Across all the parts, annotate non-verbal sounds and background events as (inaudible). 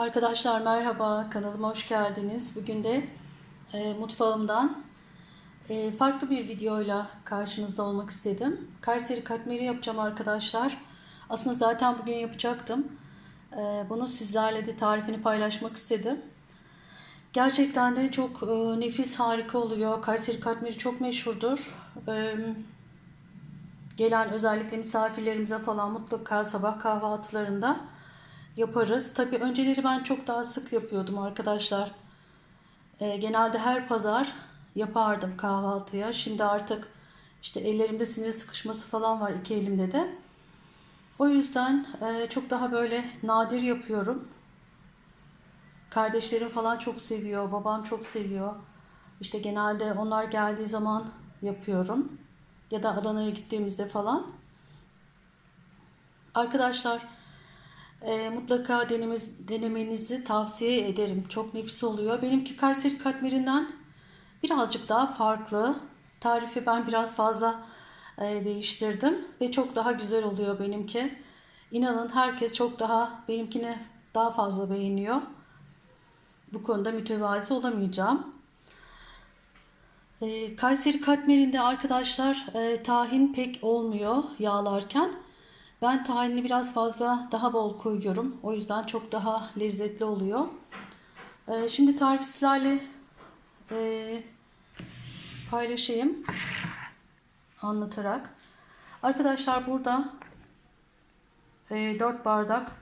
Arkadaşlar merhaba, kanalıma hoş geldiniz. Bugün de e, mutfağımdan e, farklı bir videoyla karşınızda olmak istedim. Kayseri katmeri yapacağım arkadaşlar. Aslında zaten bugün yapacaktım. E, bunu sizlerle de tarifini paylaşmak istedim. Gerçekten de çok e, nefis, harika oluyor. Kayseri katmeri çok meşhurdur. E, gelen özellikle misafirlerimize falan mutlaka sabah kahvaltılarında yaparız. Tabii önceleri ben çok daha sık yapıyordum arkadaşlar. Ee, genelde her pazar yapardım kahvaltıya. Şimdi artık işte ellerimde sinir sıkışması falan var iki elimde de. O yüzden e, çok daha böyle nadir yapıyorum. Kardeşlerim falan çok seviyor, babam çok seviyor. İşte genelde onlar geldiği zaman yapıyorum. Ya da Adana'ya gittiğimizde falan. Arkadaşlar e, mutlaka denemiz, denemenizi tavsiye ederim. Çok nefis oluyor. Benimki Kayseri katmerinden birazcık daha farklı. Tarifi ben biraz fazla e, değiştirdim ve çok daha güzel oluyor benimki. İnanın herkes çok daha benimkini daha fazla beğeniyor. Bu konuda mütevazi olamayacağım. E, Kayseri katmerinde arkadaşlar e, tahin pek olmuyor yağlarken. Ben tahinini biraz fazla daha bol koyuyorum. O yüzden çok daha lezzetli oluyor. Ee, şimdi tarifi e, paylaşayım. Anlatarak. Arkadaşlar burada e, 4 bardak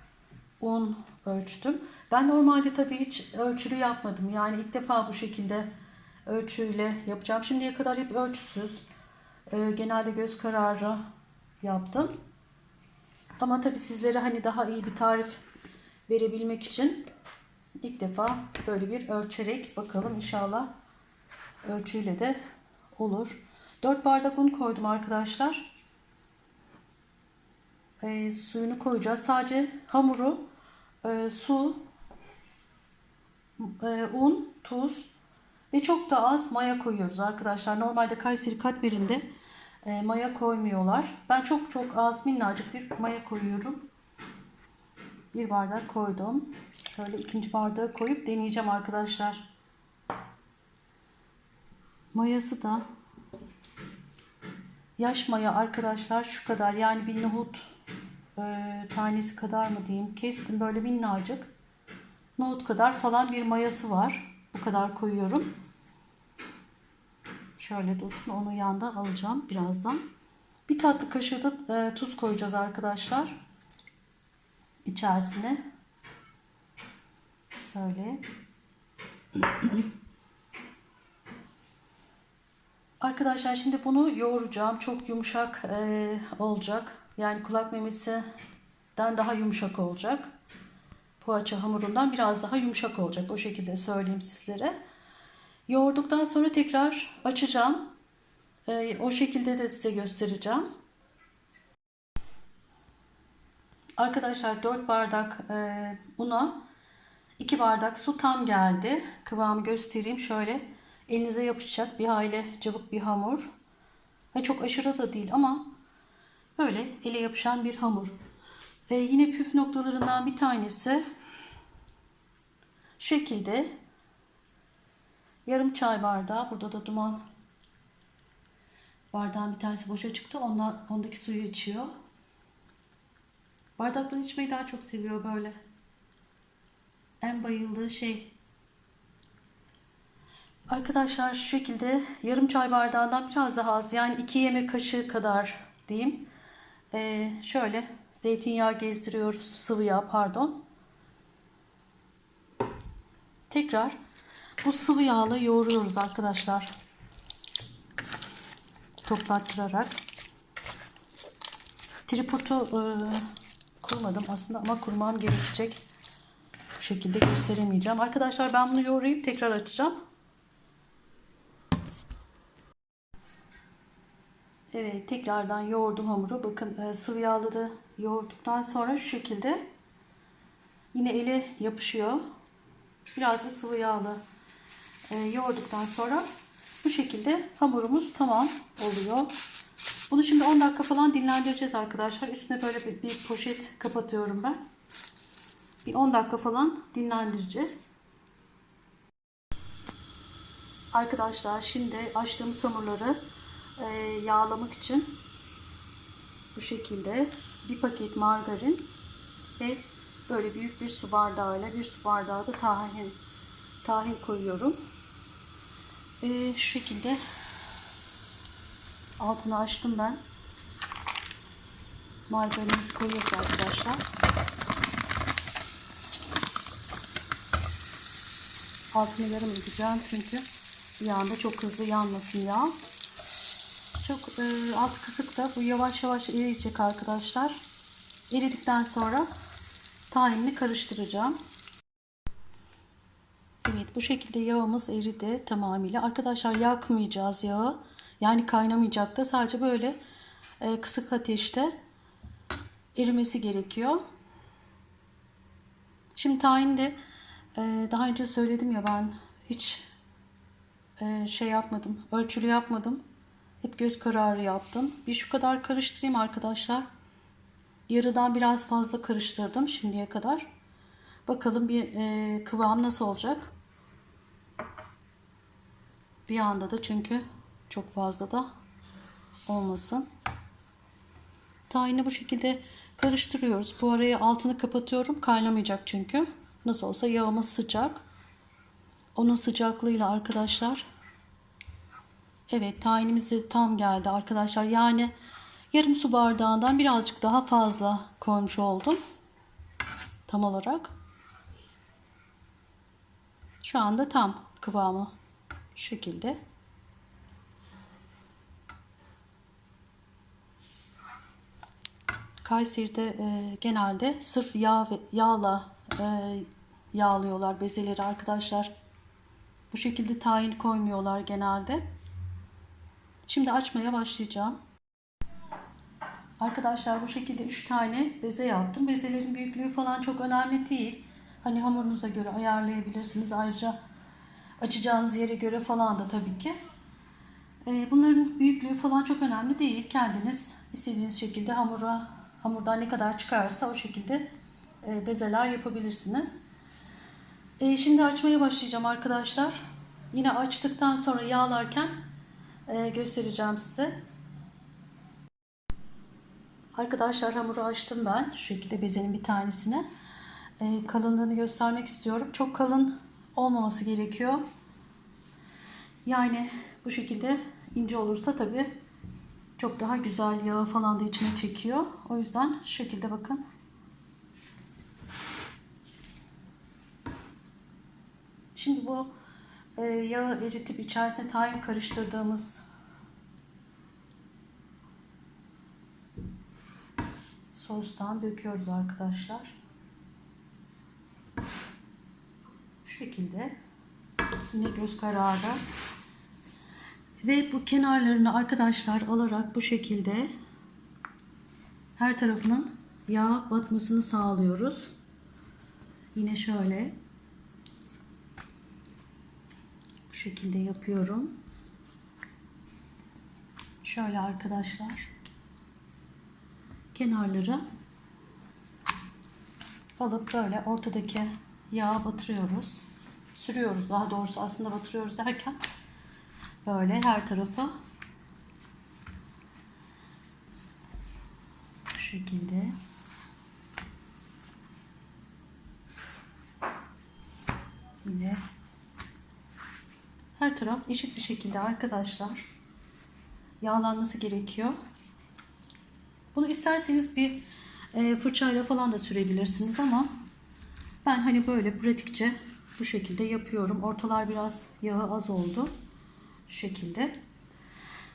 un ölçtüm. Ben normalde tabii hiç ölçülü yapmadım. Yani ilk defa bu şekilde ölçüyle yapacağım. Şimdiye kadar hep ölçüsüz. E, genelde göz kararı yaptım. Ama tabii sizlere hani daha iyi bir tarif verebilmek için ilk defa böyle bir ölçerek bakalım inşallah ölçüyle de olur. 4 bardak un koydum arkadaşlar. E, suyunu koyacağız. Sadece hamuru, e, su, e, un, tuz ve çok da az maya koyuyoruz arkadaşlar. Normalde Kayseri katmerinde e, maya koymuyorlar. Ben çok çok az minnacık bir maya koyuyorum. Bir bardak koydum. Şöyle ikinci bardağı koyup deneyeceğim arkadaşlar. Mayası da yaş maya arkadaşlar şu kadar yani bir nohut e, tanesi kadar mı diyeyim kestim böyle minnacık nohut kadar falan bir mayası var bu kadar koyuyorum Şöyle dursun. Onu yanda alacağım birazdan. Bir tatlı kaşığı da e, tuz koyacağız arkadaşlar. İçerisine. Şöyle. Arkadaşlar şimdi bunu yoğuracağım. Çok yumuşak e, olacak. Yani kulak memesinden daha yumuşak olacak. Poğaça hamurundan biraz daha yumuşak olacak. O şekilde söyleyeyim sizlere. Yoğurduktan sonra tekrar açacağım. Ee, o şekilde de size göstereceğim. Arkadaşlar 4 bardak e, una 2 bardak su tam geldi. Kıvamı göstereyim. Şöyle elinize yapışacak bir hayli cıvık bir hamur. Ve çok aşırı da değil ama böyle ele yapışan bir hamur. Ve yine püf noktalarından bir tanesi şekilde Yarım çay bardağı. Burada da duman bardağın bir tanesi boşa çıktı. Ondan, ondaki suyu içiyor. Bardaktan içmeyi daha çok seviyor böyle. En bayıldığı şey. Arkadaşlar şu şekilde yarım çay bardağından biraz daha az. Yani iki yemek kaşığı kadar diyeyim. Ee, şöyle zeytinyağı gezdiriyoruz. Sıvı yağ pardon. Tekrar bu sıvı yağla yoğuruyoruz arkadaşlar. Toplattırarak. Tripodu e, kurmadım aslında ama kurmam gerekecek. Bu şekilde gösteremeyeceğim. Arkadaşlar ben bunu yoğurayıp tekrar açacağım. Evet tekrardan yoğurdum hamuru. Bakın e, sıvı yağla da yoğurduktan sonra şu şekilde yine ele yapışıyor. Biraz da sıvı yağla e, yoğurduktan sonra bu şekilde hamurumuz tamam oluyor. Bunu şimdi 10 dakika falan dinlendireceğiz arkadaşlar. Üstüne böyle bir, bir poşet kapatıyorum ben. Bir 10 dakika falan dinlendireceğiz. Arkadaşlar şimdi açtığımız hamurları e, yağlamak için bu şekilde bir paket margarin ve böyle büyük bir su bardağıyla bir su bardağı da tahin tahin koyuyorum. E, şu şekilde altını açtım ben. Margarinimizi koyuyoruz arkadaşlar. Altını yarım edeceğim çünkü anda çok hızlı yanmasın yağ. Çok e, alt kısık da bu yavaş yavaş eriyecek arkadaşlar. Eridikten sonra tahinini karıştıracağım. Bu şekilde yağımız eridi tamamıyla. Arkadaşlar yakmayacağız yağı. Yani kaynamayacak da sadece böyle e, kısık ateşte erimesi gerekiyor. Şimdi tahin de e, daha önce söyledim ya ben hiç e, şey yapmadım. Ölçülü yapmadım. Hep göz kararı yaptım. Bir şu kadar karıştırayım arkadaşlar. Yarıdan biraz fazla karıştırdım şimdiye kadar. Bakalım bir e, kıvam nasıl olacak. Bir anda da çünkü çok fazla da olmasın. Tahini bu şekilde karıştırıyoruz. Bu araya altını kapatıyorum. Kaynamayacak çünkü. Nasıl olsa yağımız sıcak. Onun sıcaklığıyla arkadaşlar. Evet tahinimiz de tam geldi arkadaşlar. Yani yarım su bardağından birazcık daha fazla koymuş oldum. Tam olarak. Şu anda tam kıvamı şu şekilde. Kayseri'de e, genelde sırf yağ ve yağla e, yağlıyorlar bezeleri arkadaşlar. Bu şekilde tahin koymuyorlar genelde. Şimdi açmaya başlayacağım. Arkadaşlar bu şekilde 3 tane beze yaptım. Bezelerin büyüklüğü falan çok önemli değil. Hani hamurunuza göre ayarlayabilirsiniz. Ayrıca açacağınız yere göre falan da tabii ki. E, bunların büyüklüğü falan çok önemli değil. Kendiniz istediğiniz şekilde hamura hamurdan ne kadar çıkarsa o şekilde e, bezeler yapabilirsiniz. E, şimdi açmaya başlayacağım arkadaşlar. Yine açtıktan sonra yağlarken e, göstereceğim size. Arkadaşlar hamuru açtım ben. Şu şekilde bezenin bir tanesini. E, kalınlığını göstermek istiyorum. Çok kalın olmaması gerekiyor. Yani bu şekilde ince olursa tabi çok daha güzel yağı falan da içine çekiyor. O yüzden şu şekilde bakın. Şimdi bu e, yağı eritip içerisine tahin karıştırdığımız sostan döküyoruz arkadaşlar. Şekilde yine göz kararı ve bu kenarlarını arkadaşlar alarak bu şekilde her tarafının yağ batmasını sağlıyoruz. Yine şöyle bu şekilde yapıyorum. Şöyle arkadaşlar kenarları alıp böyle ortadaki yağı batırıyoruz. Sürüyoruz. Daha doğrusu aslında batırıyoruz derken Böyle her tarafı bu şekilde. Yine her taraf eşit bir şekilde arkadaşlar. Yağlanması gerekiyor. Bunu isterseniz bir e, fırçayla falan da sürebilirsiniz ama ben hani böyle pratikçe bu şekilde yapıyorum. Ortalar biraz yağı az oldu. Şu şekilde.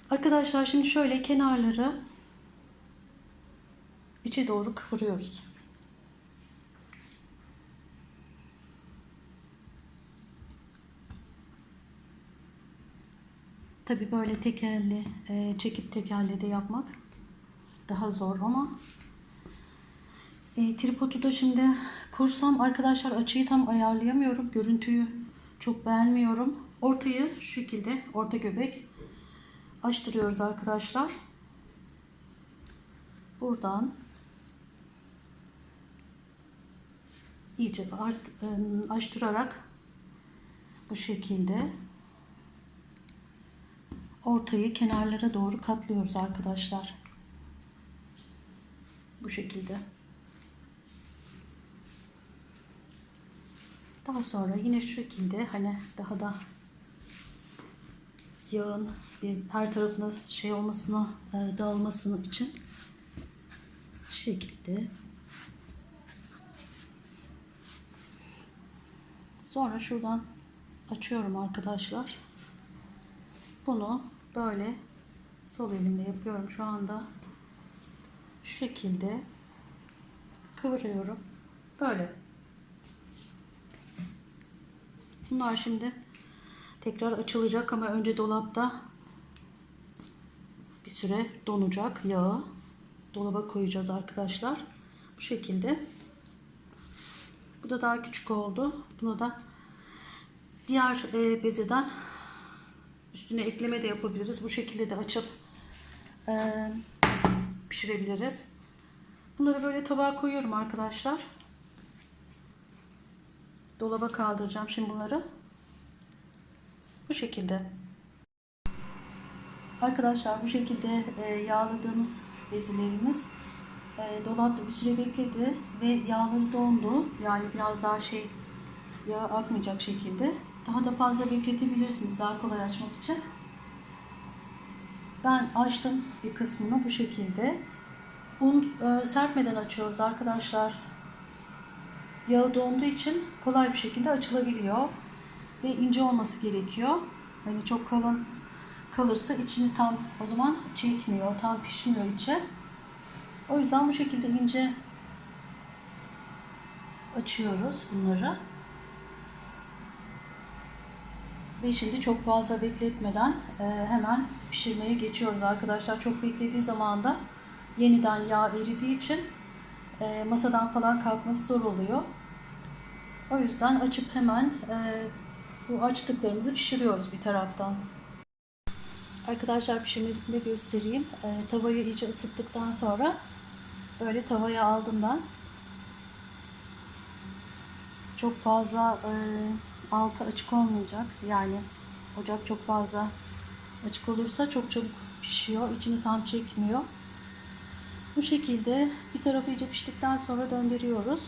Arkadaşlar şimdi şöyle kenarları içe doğru kıvırıyoruz. Tabi böyle tekerli e, çekip tekerle de yapmak daha zor ama e, tripodu da şimdi kursam arkadaşlar açıyı tam ayarlayamıyorum. Görüntüyü çok beğenmiyorum. Ortayı şu şekilde orta göbek açtırıyoruz arkadaşlar. Buradan iyice art, ıı, açtırarak bu şekilde ortayı kenarlara doğru katlıyoruz arkadaşlar. Bu şekilde. Daha sonra yine şu şekilde hani daha da yağın bir her tarafına şey olmasına e, dağılmasını için şu şekilde. Sonra şuradan açıyorum arkadaşlar. Bunu böyle sol elimle yapıyorum. Şu anda şu şekilde kıvırıyorum. Böyle bunlar şimdi tekrar açılacak ama önce dolapta bir süre donacak yağı. Dolaba koyacağız arkadaşlar. Bu şekilde. Bu da daha küçük oldu. Bunu da diğer e, bezeden üstüne ekleme de yapabiliriz. Bu şekilde de açıp e, pişirebiliriz. Bunları böyle tabağa koyuyorum arkadaşlar dolaba kaldıracağım şimdi bunları bu şekilde. Arkadaşlar bu şekilde e, yağladığımız bezilerimiz e, dolapta bir süre bekledi ve yağları dondu. Yani biraz daha şey yağ akmayacak şekilde. Daha da fazla bekletebilirsiniz daha kolay açmak için. Ben açtım bir kısmını bu şekilde. Un e, serpmeden açıyoruz arkadaşlar. Yağı donduğu için kolay bir şekilde açılabiliyor ve ince olması gerekiyor. Hani çok kalın kalırsa içini tam o zaman çekmiyor, tam pişmiyor içi. O yüzden bu şekilde ince açıyoruz bunları. Ve şimdi çok fazla bekletmeden e, hemen pişirmeye geçiyoruz arkadaşlar. Çok beklediği zaman da yeniden yağ eridiği için e, masadan falan kalkması zor oluyor. O yüzden açıp hemen e, bu açtıklarımızı pişiriyoruz bir taraftan. Arkadaşlar pişirmesini de göstereyim. E, tavayı iyice ısıttıktan sonra böyle tavaya aldım ben. Çok fazla e, altı açık olmayacak. Yani ocak çok fazla açık olursa çok çabuk pişiyor. İçini tam çekmiyor. Bu şekilde bir tarafı iyice piştikten sonra döndürüyoruz.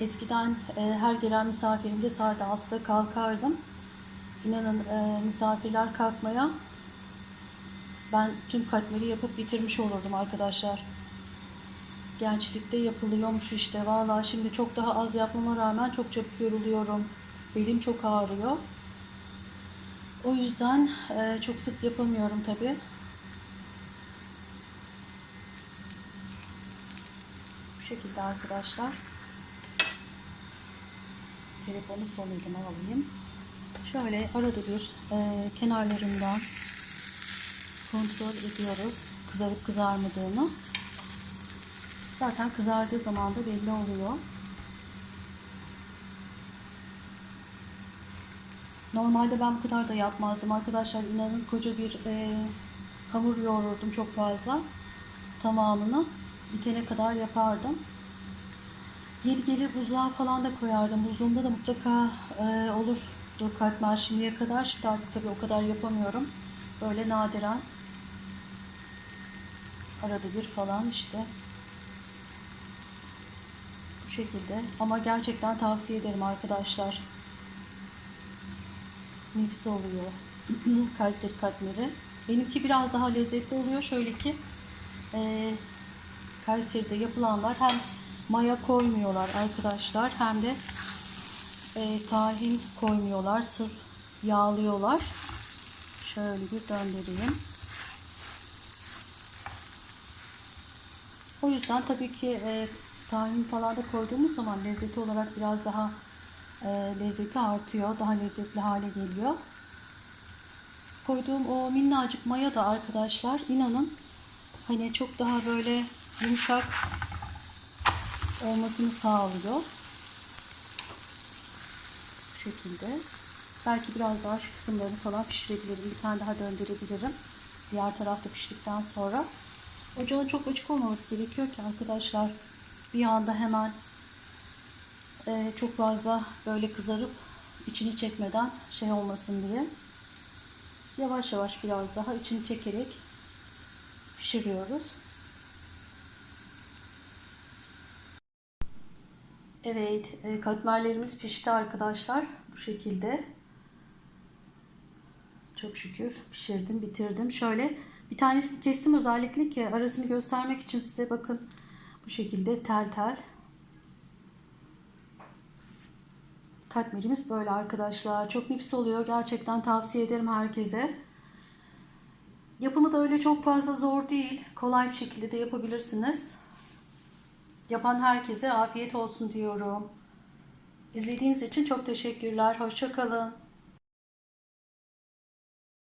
Eskiden e, her gelen misafirimde saat 6'da kalkardım. İnanın e, misafirler kalkmaya ben tüm katmeri yapıp bitirmiş olurdum arkadaşlar. Gençlikte yapılıyormuş işte. Vallahi şimdi çok daha az yapmama rağmen çok çabuk yoruluyorum. Belim çok ağrıyor. O yüzden e, çok sık yapamıyorum tabi. Şekilde arkadaşlar telefonu sol elime alayım. Şöyle arada bir e, kenarlarından kontrol ediyoruz kızarıp kızarmadığını. Zaten kızardığı zaman da belli oluyor. Normalde ben bu kadar da yapmazdım arkadaşlar. İnanın koca bir e, hamur yoğururdum çok fazla. Tamamını bitene kadar yapardım. Yeri gelir buzluğa falan da koyardım. Buzluğumda da mutlaka e, olur dur katmer şimdiye kadar. Şimdi artık tabii o kadar yapamıyorum. Böyle nadiren arada bir falan işte bu şekilde. Ama gerçekten tavsiye ederim arkadaşlar. Nefis oluyor. (clears throat) Kayseri katmeri. Benimki biraz daha lezzetli oluyor. Şöyle ki e, Kayseri'de yapılanlar hem maya koymuyorlar arkadaşlar. Hem de e, tahin koymuyorlar. Sırf yağlıyorlar. Şöyle bir döndüreyim. O yüzden tabii ki e, tahin falan da koyduğumuz zaman lezzeti olarak biraz daha e, lezzeti artıyor. Daha lezzetli hale geliyor. Koyduğum o minnacık maya da arkadaşlar inanın hani çok daha böyle yumuşak olmasını sağlıyor. Bu şekilde. Belki biraz daha şu kısımlarını falan pişirebilirim. Bir tane daha döndürebilirim. Diğer tarafta piştikten sonra. Ocağın çok açık olmaması gerekiyor ki arkadaşlar bir anda hemen e, çok fazla böyle kızarıp içini çekmeden şey olmasın diye yavaş yavaş biraz daha içini çekerek pişiriyoruz. Evet, e, katmerlerimiz pişti arkadaşlar. Bu şekilde. Çok şükür pişirdim, bitirdim. Şöyle bir tanesini kestim özellikle ki arasını göstermek için size bakın. Bu şekilde tel tel. Katmerimiz böyle arkadaşlar. Çok nefis oluyor. Gerçekten tavsiye ederim herkese. Yapımı da öyle çok fazla zor değil. Kolay bir şekilde de yapabilirsiniz. Yapan herkese afiyet olsun diyorum. İzlediğiniz için çok teşekkürler. Hoşçakalın.